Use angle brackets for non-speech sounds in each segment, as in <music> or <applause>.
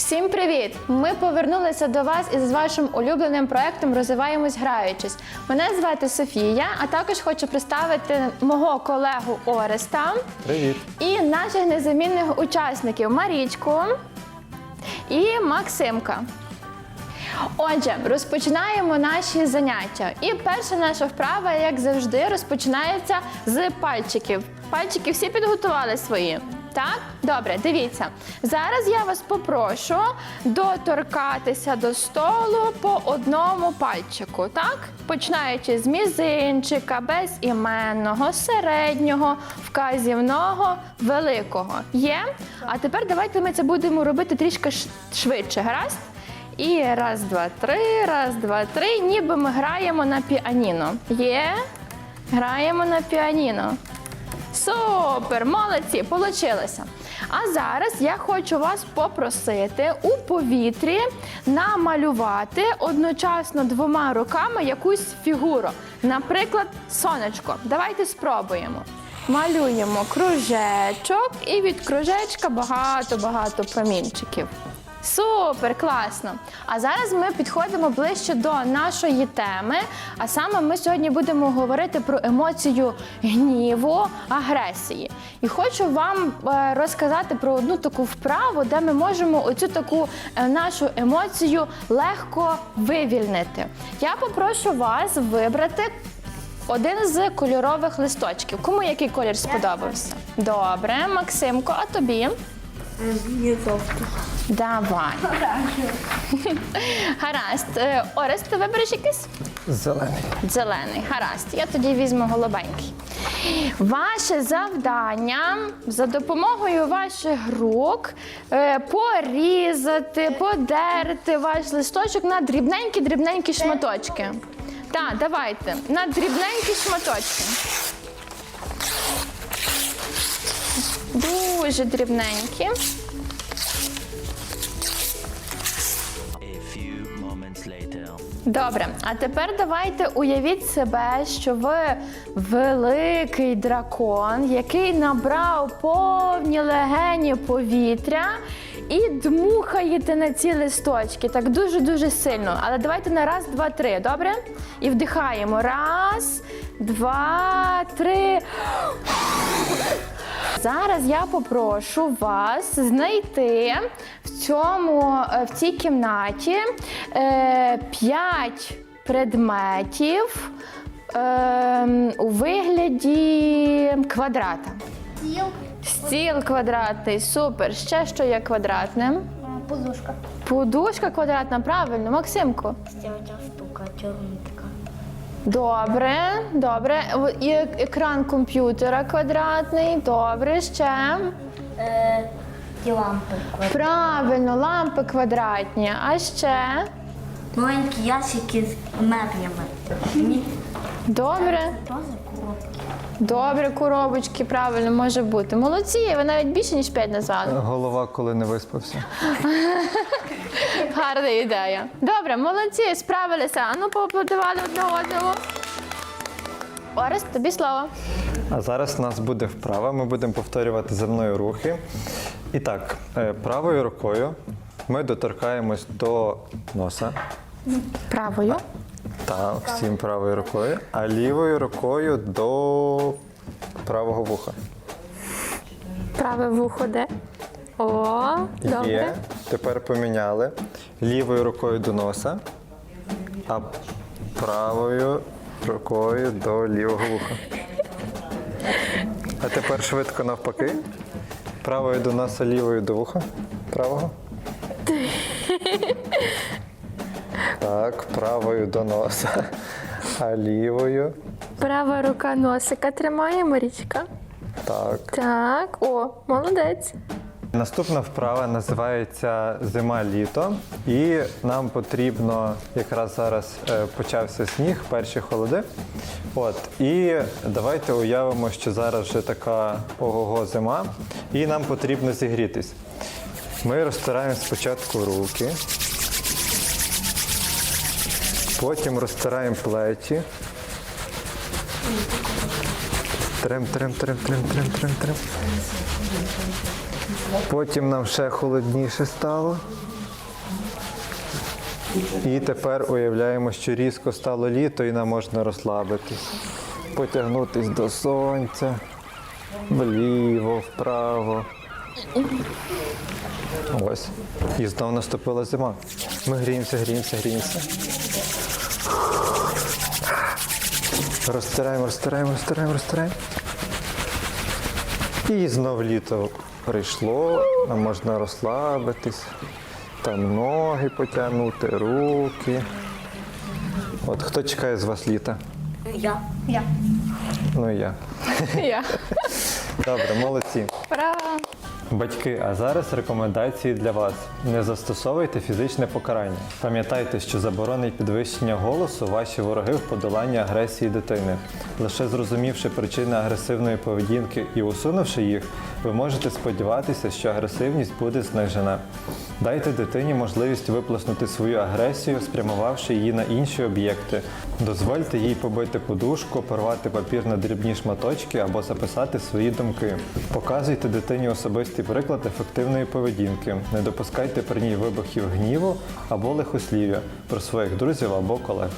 Всім привіт! Ми повернулися до вас із вашим улюбленим проектом Розвиваємось граючись. Мене звати Софія, а також хочу представити мого колегу Ореста Привіт. і наших незамінних учасників Марічку і Максимка. Отже, розпочинаємо наші заняття. І перша наша вправа, як завжди, розпочинається з пальчиків. Пальчики всі підготували свої. Так, добре, дивіться. Зараз я вас попрошу доторкатися до столу по одному пальчику. Так, починаючи з мізинчика, безіменного, середнього, вказівного, великого. Є? А тепер давайте ми це будемо робити трішки швидше. Гаразд? І раз, два, три, раз, два, три. Ніби ми граємо на піаніно. Є? Граємо на піаніно. Супер! Молодці! Получилося. А зараз я хочу вас попросити у повітрі намалювати одночасно двома руками якусь фігуру. Наприклад, сонечко. Давайте спробуємо. Малюємо кружечок і від кружечка багато-багато промінчиків. Супер, класно! А зараз ми підходимо ближче до нашої теми. А саме ми сьогодні будемо говорити про емоцію гніву, агресії. І хочу вам е, розказати про одну таку вправу, де ми можемо оцю таку е, нашу емоцію легко вивільнити. Я попрошу вас вибрати один з кольорових листочків. Кому який колір сподобався? Добре, Максимко, а тобі? Жовтий. Давай. <laughs> Гаразд. Е, Орест, ти вибереш якийсь? Зелений. Зелений. Гаразд. Я тоді візьму голубенький. Ваше завдання за допомогою ваших рук е, порізати, подерти ваш листочок на дрібненькі-дрібненькі шматочки. Так, давайте. На дрібненькі шматочки. Дуже дрібненькі. Добре, а тепер давайте уявіть себе, що ви великий дракон, який набрав повні легені повітря і дмухаєте на ці листочки. Так дуже-дуже сильно. Але давайте на раз, два, три, добре? І вдихаємо. Раз, два, три. Зараз я попрошу вас знайти в цьому е, в цій кімнаті е, п'ять предметів е, у вигляді квадрата. Стіл, Стіл квадратний, супер. Ще що є квадратним? подушка. Подушка квадратна, правильно, Максимко. Ось ця штука, чорна така. Добре, добре. І екран комп'ютера квадратний. Добре, ще. Е, ті лампи. Правильно, лампи квадратні. А ще Маленькі ящики з меблями. Ні, добре, добре, коробочки, правильно може бути. Молодці, ви навіть більше ніж п'ять назвали. Голова, коли не виспався. <laughs> Гарна ідея. Добре, молодці, справилися. А ну поаплодували одне одному. Орест, тобі слово. А зараз у нас буде вправа. Ми будемо повторювати за мною рухи. І так, е, правою рукою ми доторкаємось до носа. Правою. Та всім правою рукою, а лівою рукою до правого вуха. Праве вухо де. О, добре. Є. Тепер поміняли лівою рукою до носа, а правою рукою до лівого вуха. А тепер швидко навпаки. Правою до носа, лівою до вуха. Правого. Так, правою до носа, а лівою. Права рука носика тримає, Марічка. Так. Так, о, молодець. Наступна вправа називається Зима-літо, і нам потрібно якраз зараз е, почався сніг, перші холоди. От і давайте уявимо, що зараз вже така ого-го зима, і нам потрібно зігрітись. Ми розтираємо спочатку руки, потім розтираємо плечі. Трем, трем, трем, трем, трем, трем, трем. Потім нам ще холодніше стало. І тепер уявляємо, що різко стало літо і нам можна розслабитись. Потягнутись до сонця, вліво, вправо. Ось. І знову наступила зима. Ми гріємося, гріємося, гріємося. Розтираємо, розтираємо, розтираємо, розтираємо. І знов літо прийшло, а можна розслабитись, там ноги потягнути, руки. От хто чекає з вас літа? Я. Я. Ну і я. <laughs> Я. Добре, молодці. Ура! Батьки, а зараз рекомендації для вас. Не застосовуйте фізичне покарання. Пам'ятайте, що заборона і підвищення голосу ваші вороги в подоланні агресії дитини. Лише зрозумівши причини агресивної поведінки і усунувши їх, ви можете сподіватися, що агресивність буде знижена. Дайте дитині можливість виплеснути свою агресію, спрямувавши її на інші об'єкти. Дозвольте їй побити подушку, порвати папір на дрібні шматочки або записати свої думки. Показуйте дитині особистий приклад ефективної поведінки. Не допускайте при ній вибухів гніву або лихослів'я про своїх друзів або колег.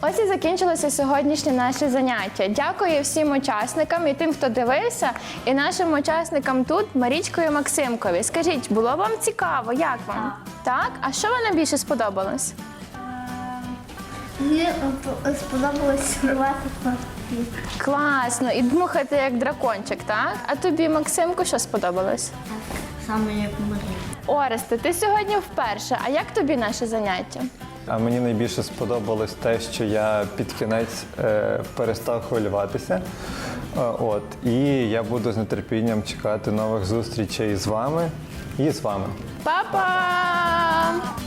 Ось і закінчилося сьогоднішнє наше заняття. Дякую всім учасникам і тим, хто дивився, і нашим учасникам тут Марічкою Максимкові. Скажіть, було вам цікаво? Як вам? Так? А що вам найбільше сподобалось? Мені сподобалось рвати папір. Класно, і дмухати як дракончик, так? А тобі, Максимку, що сподобалось? Саме як Марія. Оресте, ти сьогодні вперше. А як тобі наше заняття? А мені найбільше сподобалось те, що я під кінець е, перестав хвилюватися. Е, от, і я буду з нетерпінням чекати нових зустрічей з вами і з вами. Па-па!